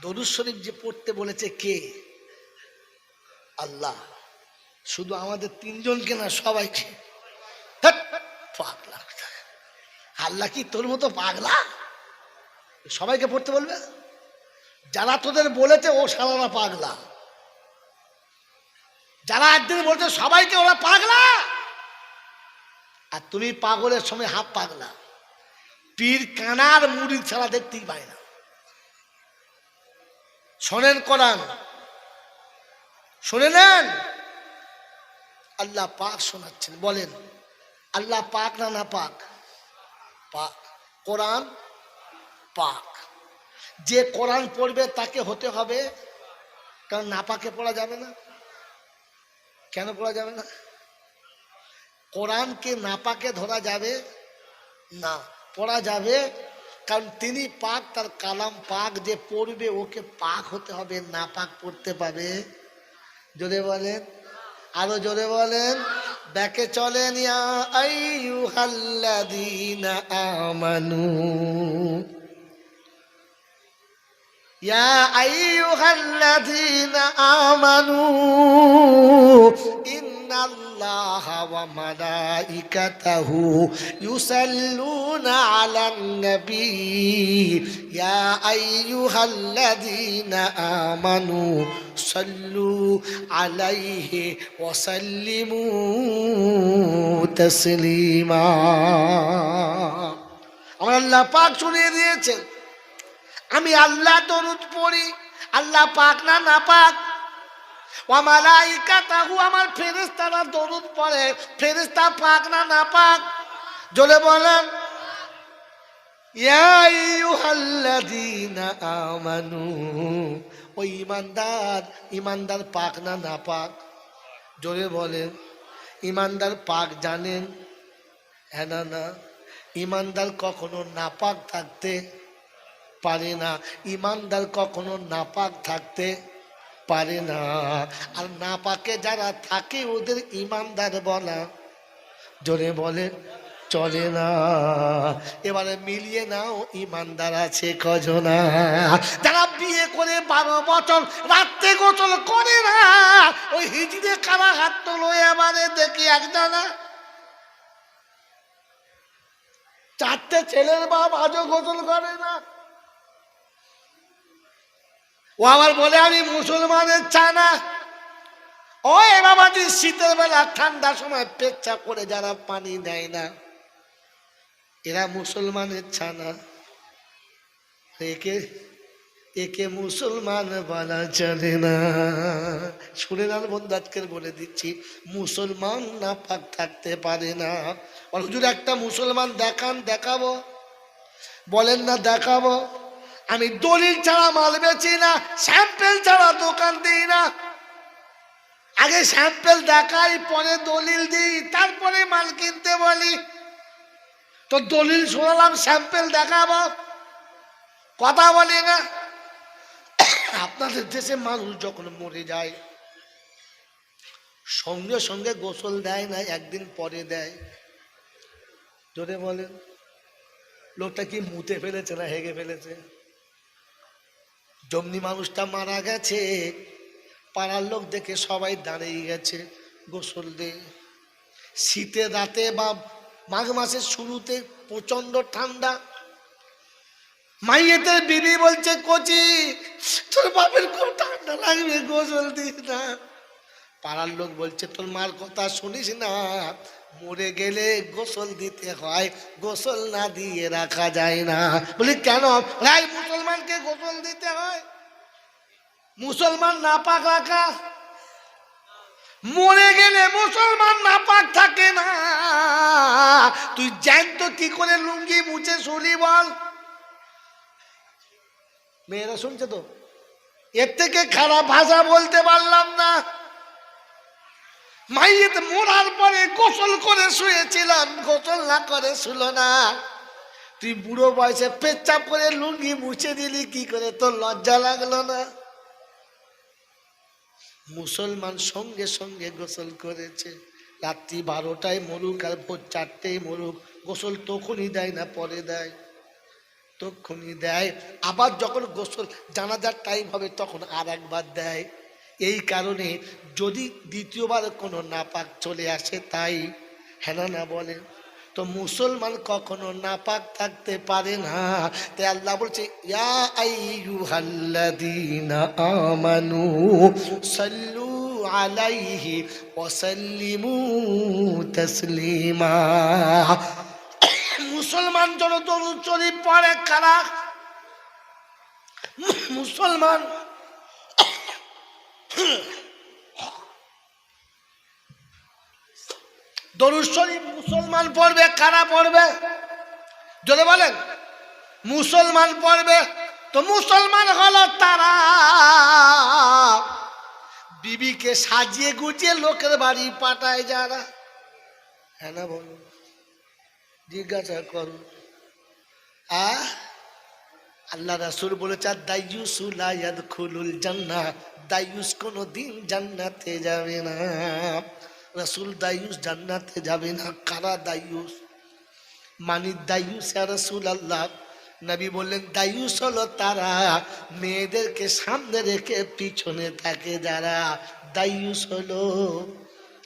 দরুদ শরীফ যে পড়তে বলেছে কে? আল্লাহ। শুধু আমাদের তিনজনকে না, সবাইকে। পাগলা। আল্লাহ কি তোর মতো পাগলা? সবাইকে পড়তে বলবে? যারা তোদের বলেছে, ও সারারা পাগলা। যারা একদিন বলছে, সবাইকে ওরা পাগলা। আর তুমি পাগলের সময় হাফ পাগলা। পীর কানার মুড়ি ছাড়া দেখতেই পায় না। শোনেন কোরআন। শুনে নেন? আল্লাহ পাক শোনাচ্ছেন, বলেন, আল্লাহ পাক না না পাক? কোরআন পাক। যে কোরআন পড়বে তাকে হতে হবে, কারণ না পাকে পড়া যাবে না। কেন পড়া যাবে না? কোরআনকে নাপাকে ধরা যাবে না, পড়া যাবে কারণ তিনি পাক, তার কালাম পাক যে পড়বে, ওকে পাক হতে হবে, না পাক পড়তে পাবে। জোরে বলেন। আরও জোরে বলেন। ব্যাকে চলেন আমানু। ইয়া আমানু ইন্নাল্লাহা ওয়া মালাইকাতাহু ইউসাল্লুনা আলান নবী ইয়া আইয়ুহাল্লাযীনা আমানু সাল্লু আলাইহি ওয়া সাল্লিমু তাসলিমা আমার আল্লাহ পাক শুনিয়ে দিয়েছেন। আমি আল্লাহ দরুদ পড়ি। আল্লাহ পাক না না পাক ওয়ামালাইকা তাহু আমার ফেরেস্তারা দরুদ পড়ে। ফেরেস্তা পাক না না পাক? জলে বলেন। আমানু, ও ইমানদার ইমানদার পাক না না পাক? জোরে বলেন। ইমানদার পাক জানেন? হ্যাঁ না না। ইমানদার কখনো নাপাক থাকতে পারে না। ইমানদার কখনো নাপাক থাকতে পারে না। আর না পাকে যারা থাকে, ওদের ইমানদার বলা। জোরে বলে, চলে না। এবারে মিলিয়ে নাও, ইমানদার আছে কজনা। যারা বিয়ে করে বারো বছর, রাত্রে গোসল করে না, ওই হিজড়ে কারা হাত তোলো এবারে দেখি একজনা। চারটে ছেলের বাপ আজও গোসল করে না। ও আবার বলে, আমি মুসলমানের ছানা। ওই বাবাজি, শীতের বেলা ঠান্ডার সময় পেচ্ছা করে যারা পানি দেয় না, এরা মুসলমানের ছানা। একে একে মুসলমান বলা চলে না। শুনে না বন্ধু, আজকের বলে দিচ্ছি, মুসলমান না পাক থাকতে পারে না। হুজুর, একটা মুসলমান দেখান, দেখাবো? বলেন না, দেখাবো? আমি দলিল ছাড়া মাল বেচি না, স্যাম্পেল ছাড়া দোকান দিই না। আগে স্যাম্পেল দেখাই, পরে দলিল দিই, তারপরে মাল কিনতে বলি। তো দলিল শোনালাম, স্যাম্পেল দেখাবো। কথা বলি না। আপনাদের দেশে মানুষ যখন মরে যায়, সঙ্গে সঙ্গে গোসল দেয় না, একদিন পরে দেয়। জোরে বলেন, লোকটা কি মুতে ফেলেছে না হেগে ফেলেছে? জমনি মানুষটা মারা গেছে। পাড়ার লোক দেখে সবাই দাঁড়িয়ে গেছে, গোসল দিয়ে শীতে, রাতে বা মাঘ মাসের শুরুতে প্রচণ্ড ঠান্ডা। মাইয়েতে বিবি বলছে, কচি, তোর বাপের খুব ঠান্ডা লাগবে, গোসল দিস না। পাড়ার লোক বলছে, তোর মার কথা শুনিস না। মরে গেলে গোসল দিতে হয়, গোসল না দিয়ে রাখা যায় না। বলি, কেন? রাই মুসলমানকে গোসল দিতে হয়? মুসলমান না পাক রাখা? মরে গেলে মুসলমান না পাক থাকে না। তুই জ্যান্ত কি করে লুঙ্গি মুছে শুলি বল। মেয়েরা শুনছে তো? এর থেকে খারাপ ভাষা বলতে পারলাম না। মাইয়েতে মরার পরে গোসল করে শুয়েছিলাম, গোসল না করে শুল না। তুই বুড়ো বয়সে পেচ্ছাপ করে লুঙ্গি মুছে দিলি, কি করে তোর লজ্জা লাগল না? মুসলমান সঙ্গে সঙ্গে গোসল করেছে। রাত্রি বারোটায় মরুক আর ভোর চারটেই মরুক, গোসল তখনই দেয় না, পরে দেয়। তক্ষুনি দেয়। আবার যখন গোসল, জানাজার টাইম হবে তখন আর একবার দেয়। এই কারণে যদি দ্বিতীয়বার কোনো নাপাক চলে আসে তাই হ্যাঁ না বলেন তো মুসলমান কখনো নাপাক থাকতে পারে না? তাই আল্লাহ বলছে, ইয়া আমানু সাল্লু আলাইহি ওয়া তাসলিমা। মুসলমান জন দরুদ শরীফ পড়ে, কারা? মুসলমান দরুদ শরীফ মুসলমান পড়বে, কারা পড়বে? যদি বলেন, মুসলমান পড়বে তো মুসলমান হলো তারা। বিবিকে সাজিয়ে গুজিয়ে লোকের বাড়ি পাঠায় যারা। হ্যাঁ না বলুন জিজ্ঞাসা করুন আ আল্লাহ রাসুল বলেছে দাইয়ুসুলায়াদ খুলুল জান্না দাইয়ুস কোনো দিন জান্নাতে যাবে না। রাসুল দাইয়ুস জান্নাতে যাবে না, কারা দাইয়ুস মানি দাইয়ুস রাসুল আল্লাহ নবী বললেন দাইয়ুস হলো তারা মেয়েদেরকে সামনে রেখে পিছনে থাকে যারা। দাইয়ুস হলো।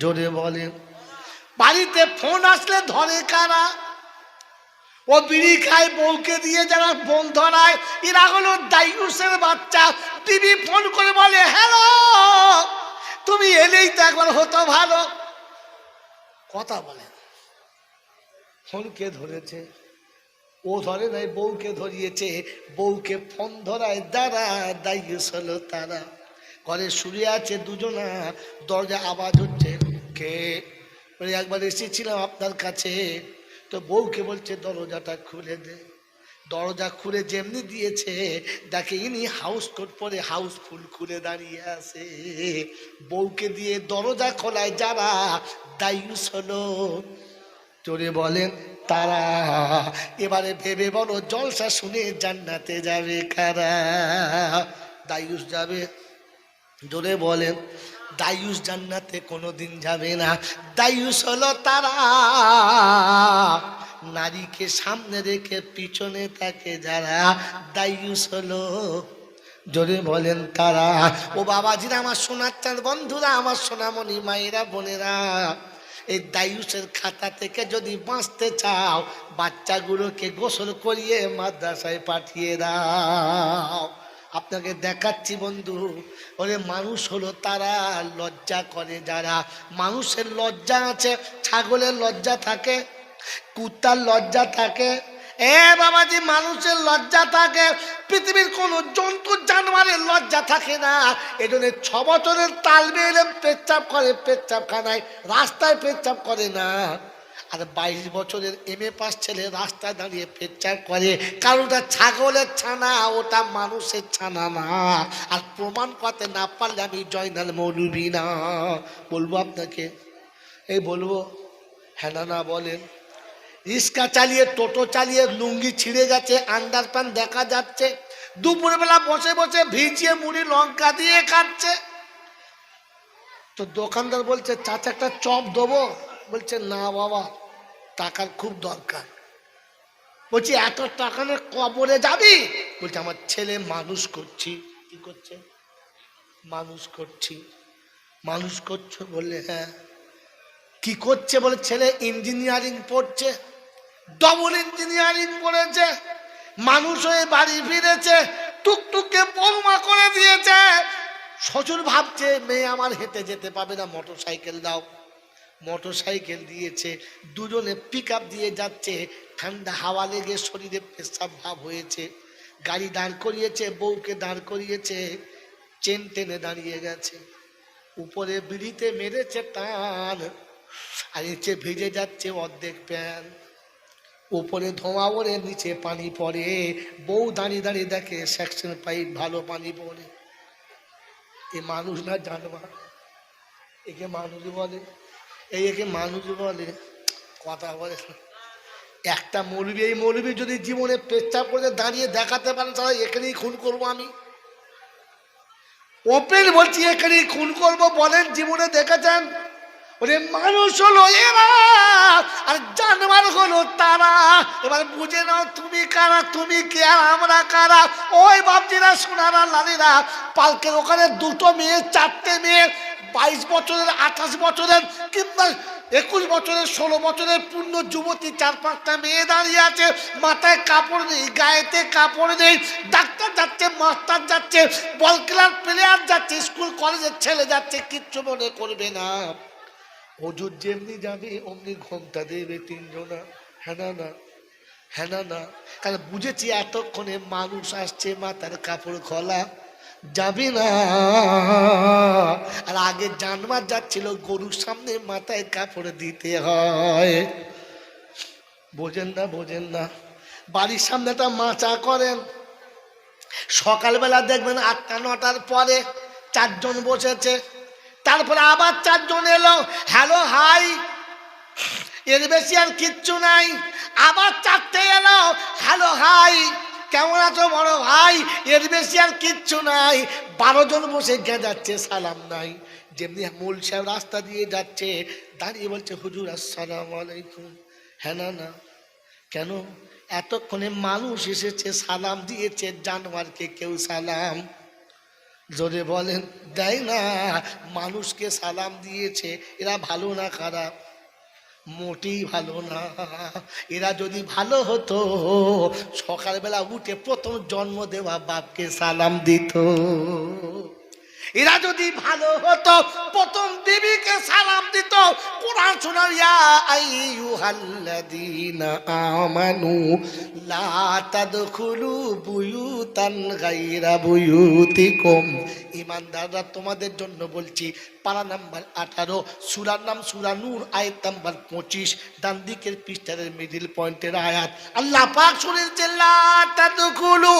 জোরে বলেন। বাড়িতে ফোন আসলে ধরে কারা? ও বিড়ি খায়, বউকে দিয়ে যারা ফোন ধরায়, এরা হলো দাইয়ুসের বাচ্চা। বিবি ফোন করে বলে, হ্যালো, তুমি এলেই তো একবার হতো ভালো। কথা বলে ফোন কে ধরেছে, ও ধরে নাই, বউকে ধরিয়েছে, বউকে ফোন ধরায় দ্বারা দাইয়ুস হলো তারা। ঘরে শুয়ে আছে দুজনা দরজা আওয়াজ হচ্ছে, কে? একবার এসেছিলাম আপনার কাছে। তো বউকে বলছে, দরজাটা খুলে দে। দরজা খুলে যেমনি দিয়েছে, দেখে ইনি হাউস কোট পরে হাউস ফুল খুলে দাঁড়িয়ে আছে। বউকে দিয়ে দরজা খোলায় যারা দায়ুস হলো চলে বলেন, তারা। এবারে ভেবে বলো, জলসা শুনে জান্নাতে যাবে কারা? দায়ুস যাবে। জোরে বলেন দায়ুস জান্নাতে কোনো দিন যাবে না। দায়ুস হলো তারা। নারীকে সামনে রেখে পিছনে থাকে যারা। দায়ুস হলো, জোরে বলেন তারা। ও বাবাজিরা, আমার সোনার চাঁদ, বন্ধুরা, আমার সোনামণি, মায়েরা, বোনেরা, এই দায়ুসের খাতা থেকে যদি বাঁচতে চাও, বাচ্চাগুলোকে গোসল করিয়ে মাদ্রাসায় পাঠিয়ে দাও। আপনাকে দেখাচ্ছি বন্ধু। ওরে মানুষ হলো তারা, লজ্জা করে যারা। মানুষের লজ্জা আছে, ছাগলের লজ্জা থাকে, কুত্তার লজ্জা থাকে। এ বাবাজি, মানুষের লজ্জা থাকে, পৃথিবীর কোনো জন্তু জানোয়ারের লজ্জা থাকে না। এজন্য ছ বছরের তাল মেয়ে পেচ্ছাপ করে পেচ্ছাপ খানায় রাস্তায় পেচ্ছাপ করে না। আর বাইশ বছরের এম এ পাস ছেলে রাস্তায় দাঁড়িয়ে পেচ্ছাপ করে। কারণ ওটা ছাগলের ছানা, ওটা মানুষের ছানা না। আর প্রমাণ করতে না পারলে আমি জয়নাল মৌলবি না। বলব আপনাকে, এই বলব হ্যাঁ না বলেন, রিক্সা চালিয়ে, টোটো চালিয়ে লুঙ্গি ছিঁড়ে গেছে আন্ডার দেখা যাচ্ছে, দুপুরবেলা বসে বসে ভিজিয়ে মুড়ি লঙ্কা দিয়ে খাচ্ছে। তো দোকানদার বলছে, চাচা, একটা চপ দেবো? বলছে, না বাবা, টাকার খুব দরকার। বলছি, এত টাকা নিয়ে কবরে যাবি? বলছে, আমার ছেলে মানুষ করছি। কি করছে? মানুষ করছি। মানুষ করছ? বললে হ্যাঁ। কি করছে? বলে, ছেলে ইঞ্জিনিয়ারিং পড়ছে। ডবল ইঞ্জিনিয়ারিং পড়েছে। মানুষ হয়ে বাড়ি ফিরেছে। টুকটুকে পৌমা করে দিয়েছে। শ্বশুর ভাবছে, মেয়ে আমার হেঁটে যেতে পাবে না মোটর সাইকেল দাও। মোটর সাইকেল দিয়েছে, দুজনে পিক দিয়ে যাচ্ছে, ঠান্ডা হাওয়া লেগে শরীরে পেশাব ভাব হয়েছে। গাড়ি দাঁড় করিয়েছে, বউকে দাঁড় করিয়েছে, চেন টেনে দাঁড়িয়ে গেছে। উপরে বিড়িতে মেরেছে টান, আর নিচে ভিজে যাচ্ছে অর্ধেক প্যান। উপরে ধোঁয়া ওরে নিচে পানি পড়ে। বউ দাঁড়িয়ে দাঁড়িয়ে দেখে সেকশন পাইপ ভালো পানি পড়ে। এ মানুষ না জানবা একে মানুষ বলে। এই একে মানুষ বলে। কথা বলে। একটা মৌলবি, এই মৌলবি যদি জীবনে পেচ্ছাপ করে দাঁড়িয়ে দেখাতে পারেন তাহলে এখানেই খুন করব আমি। ওপেন বলছি, এখানেই খুন করব, বলেন জীবনে দেখেছেন? ওরে মানুষ হলো এরা আর জানোয়ার হলো তারা। এবার বুঝে নাও, তুমি কারা, তুমি কে, আর আমরা কারা? ওই বাপজিরা, সোনারা লালিরা পালকের ওখানে দুটো মেয়ে, চারটে মেয়ে বাইশ বছরের, আঠাশ বছরের কিংবা একুশ বছরের, ষোলো বছরের পূর্ণ যুবতী চার পাঁচটা মেয়ে দাঁড়িয়ে আছে। মাথায় কাপড় নেই, গায়েতে কাপড় নেই, ডাক্তার যাচ্ছে, মাস্টার যাচ্ছে, বল খেলার প্লেয়ার যাচ্ছে, স্কুল কলেজের ছেলে যাচ্ছে, কিচ্ছু মনে করবে না। হুজুর যেমনি যাবে অমনি ঘণ্টা দেবে তিনজনা। হ্যাঁ না না হ্যাঁ না না। কারণ বুঝেছি এতক্ষণে মানুষ আসছে, মাথার কাপড় খোলা। যাবে না। আর আগে জানবার যাচ্ছিল, গরুর সামনে মাথায় কাপড় দিতে হয়। বোঝেন না বোঝেন না। বাড়ির সামনে একটা মাচা করেন। সকালবেলা দেখবেন আটটা, নটার পরে চারজন বসেছে। তারপরে আবার চারজন এলো, হ্যালো, হাই। এর বেশি আর কিচ্ছু নাই। আবার চারটে এলো, হ্যালো, হাই। কেমন আছো বড় ভাই? এর বেশি আর কিচ্ছু নাই। বারো জন বসে যাচ্ছে, সালাম নাই। যেমনি মূল সাহেব রাস্তা দিয়ে যাচ্ছে, দাঁড়িয়ে বলছে, হুজুর, আসসালাম আলাইকুম। হ্যাঁ না না। কেন? এতক্ষণে মানুষ এসেছে, সালাম দিয়েছে, জানোয়ারকে কেউ সালাম? জোরে বলেন, দেয় না। মানুষকে সালাম দিয়েছে, এরা ভালো না খারাপ? মোটেই ভালো না। এরা যদি ভালো হতো, সকালবেলা উঠে প্রথম জন্ম দেওয়া বাপকে সালাম দিত। এরা যদি ভালো হতো, প্রথম বিবিকে সালাম দিত। কোরআন শোনার ইয়া আইয়ুহাল্লাযীনা আমানু, লা তাদখুলু বুয়ুতান গায়রা বুয়ুতিকুম। ইমানদাররা তোমাদের জন্য বলছি, পারা নাম্বার আঠারো, সুরার নাম সুরা নূর, আয়াত নাম্বার পঁচিশ, ডান দিকের পৃষ্ঠারের মিডিল পয়েন্টের আয়াত। আল্লাহ পাক শুনেছে লা তাদখুলু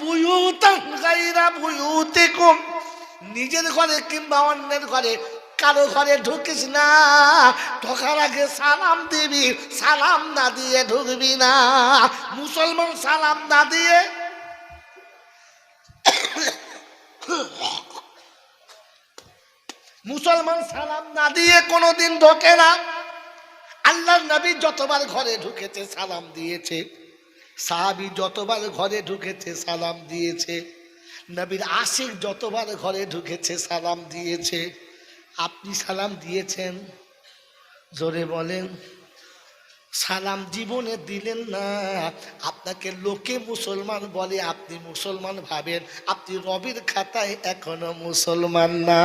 বুয়ুতান গায়রা বুয়ুতিকুম। নিজের ঘরে কিংবা অন্যের ঘরে, কারও ঘরে ঢুকিস না। ঢোকার আগে সালাম দিবি, সালাম না দিয়ে ঢুকবি না। মুসলমান সালাম না দিয়ে মুসলমান সালাম না দিয়ে কোনোদিন ঢোকে না। আল্লাহর নবী যতবার ঘরে ঢুকেছে সালাম দিয়েছে। সাহাবি যতবার ঘরে ঢুকেছে সালাম দিয়েছে। নবীর আশিক যতবার ঘরে ঢুকেছে, সালাম দিয়েছে। আপনি সালাম দিয়েছেন? জোরে বলেন, সালাম জীবনে দিলেন না। আপনাকে লোকে মুসলমান বলে, আপনি মুসলমান ভাবেন। আপনি রবির খাতায় এখনও মুসলমান না।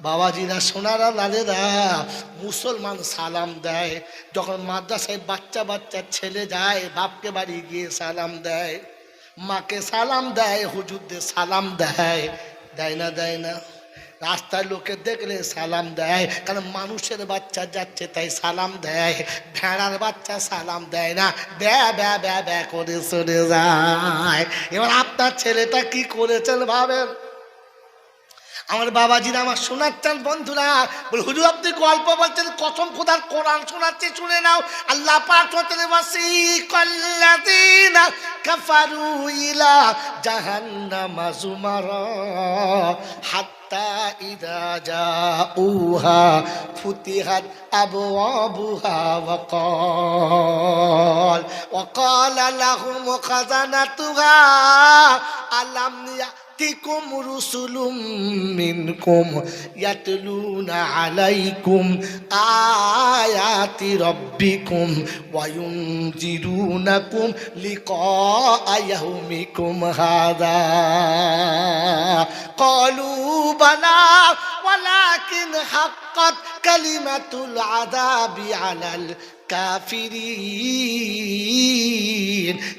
বাবাজিরা, সোনারা লালেরা মুসলমান সালাম দেয়। যখন মাদ্রাসায় বাচ্চা বাচ্চা ছেলে যায়, বাপকে বাড়ি গিয়ে সালাম দেয়। মাকে সালাম দেয়, হুজুরদের সালাম দেয়। দেয় না দেয় না। রাস্তায় লোকে দেখলে সালাম দেয়, কারণ মানুষের বাচ্চা যাচ্ছে তাই সালাম দেয়। ভেড়ার বাচ্চা সালাম দেয় না। ব্যা ব্যা ব্যা ব্যা করে চলে যায়। এবার আপনার ছেলেটা কি করেছেন ভাবেন? আমার বাবাজিরা আমার শোনাচ্ছেন বন্ধুরা, বলে, হুজুর, আপনি গল্প বলছেন কথম খোদার কোরআন শোনাচ্ছে, শুনে নাও। আল্লাহ পাক বাসি কল্লাদিনা কাফারু ইলা জাহান্নামা জুমারা হাত ফুতিহাত আবওয়াবুহা ওয়াকাল ওয়াকাল লাহুম খাজানাতুহা আলাম يأتكم رسل منكم يتلون عليكم آيات ربكم وينذرونكم لقاء يومكم هذا. قالوا بلى ولكن حقت كلمة العذاب على কাফিরিন।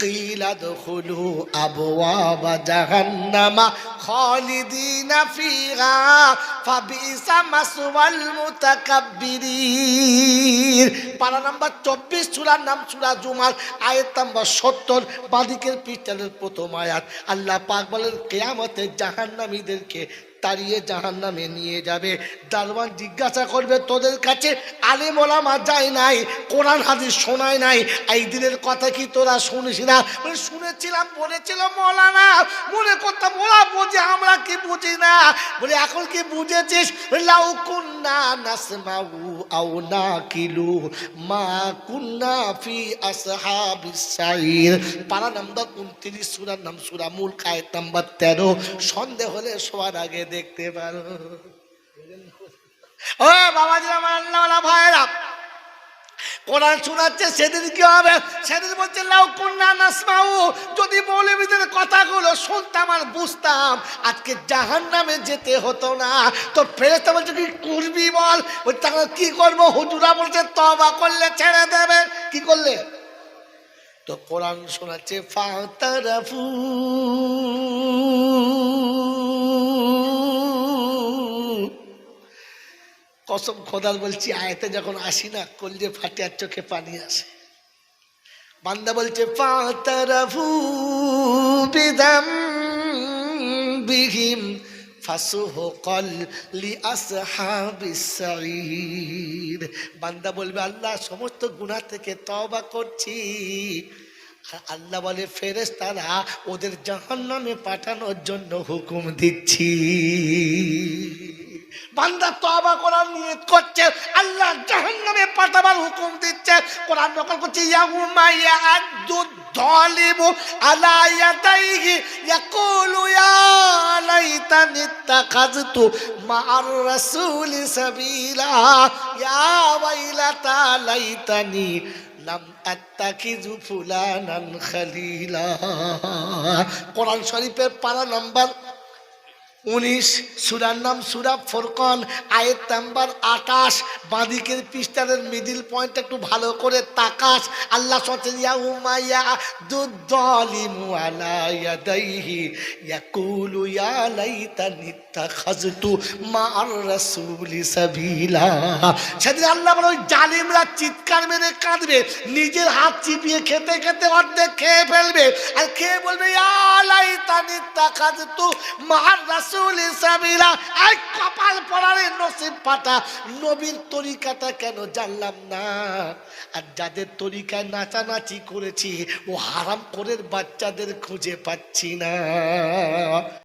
কিলা দখুলু আবওয়াবা জাহান্নামা খালিদিনা ফিহা। ফাবিসা মাসওয়াল মুতাকাব্বিরিন। পার নাম্বার 24 সূরার নাম সূরা জুমার, আয়াত নাম্বার 70 বাদিকের পৃষ্ঠানের প্রথম আয়াত। আল্লাহ পাক বলেন, কিয়ামতে জাহান্নামীদেরকে তাড়িয়ে জাহান নামে নিয়ে যাবে। দারওয়ান জিজ্ঞাসা করবে তোদের কাছে আলে মোলামা যায় নাই? কোরআন হাদিস শোনায় নাই? এই দিনের কথা কি তোরা শুনিস না? বলে, শুনেছিলাম বলেছিলাম মৌলানা। মনে করতাম ওরা বোঝে আমরা কি বুঝি না? বলে এখন কি বুঝেছিস? লাউকুন্না নাসমাউ আও নাকিলু মা কুন্না ফি আসহাবিস সাইর। পারা নাম্বার উনত্রিশ, সুরার নাম সুরা মূল কায়েত নাম্বার তেরো। সন্দেহ হলে সবার আগে দেখতে পারো। ও বাবা কোরআন শোনাচ্ছে, সেদিন কি হবে? সেদিন বলছে, লাউ কন্যা নাসমাউ। যদি মৌলবীদের কথাগুলো শুনতাম আর বুঝতাম, আজকে জাহান নামে যেতে হতো না। তো ফেরেস্তা বলছে, কি করবি বল? বলছে, তাহলে কি করব? হুজুরা বলছে তবা করলে ছেড়ে দেবে। কি করলে? তো কোরআন শোনাচ্ছে, ফাতারাফু। কসম খোদার বলছি, আয়তে যখন আসি না কলজে ফাটে আর চোখে পানি আসে। বান্দা বলছে, ফাতারাফু বিদাম বিহিম ফাসুহকাল লি আসহাবিস সাঈর বান্দা বলবে, আল্লাহ, সমস্ত গুণা থেকে তওবা করছি। আল্লাহ বলে, ফেরেশতারা ওদের জাহান্নামে পাঠানোর জন্য হুকুম দিচ্ছি। বান্দা তবা করার নিয়ত করছে, আল্লাহ জাহান্নামে পাঠাবার হুকুম দিচ্ছে। কোরআন নকল করছে, ইয়াউমা ইয়াদু আলা ইয়াকুলু ইয়া লাইতানি ইত্তাখাযতু মা'আর রাসূলি সাবিলা, ইয়া ওয়াইলাতা লাইতানি লাম ফুলানান খালিলা। কোরআন শরীফের পারা নাম্বার উনিশ, সুরার নাম সুরা ফোরকন, আয়ের নাম্বার আকাশ বাঁদিকের পৃষ্ঠারের মিডিল পয়েন্ট একটু ভালো করে তাকাস। আল্লাহ সচেন ইয়া উমাইয়া দুদ্দলিমু আলা ইয়াদাইহি, ইয়াকুলু ইয়া লাইতানি ইত্তাখাযতু মা'আর রাসূলি সাবিলা। সেদিন আল্লাহ বলে, ওই জালিমরা চিৎকার মেরে কাঁদবে, নিজের হাত চিপিয়ে খেতে খেতে অর্ধেক খেয়ে ফেলবে। আর খেয়ে বলবে, ইয়া লাইতানি ইত্তাখাযতু মা'আর রাসূলি কপাল নসিব নবীর তরিকাটা কেন জানলাম না? আর যাদের তরিকায় নাচানাচি করেছি, ও হারাম করে বাচ্চাদের খুঁজে পাচ্ছি না।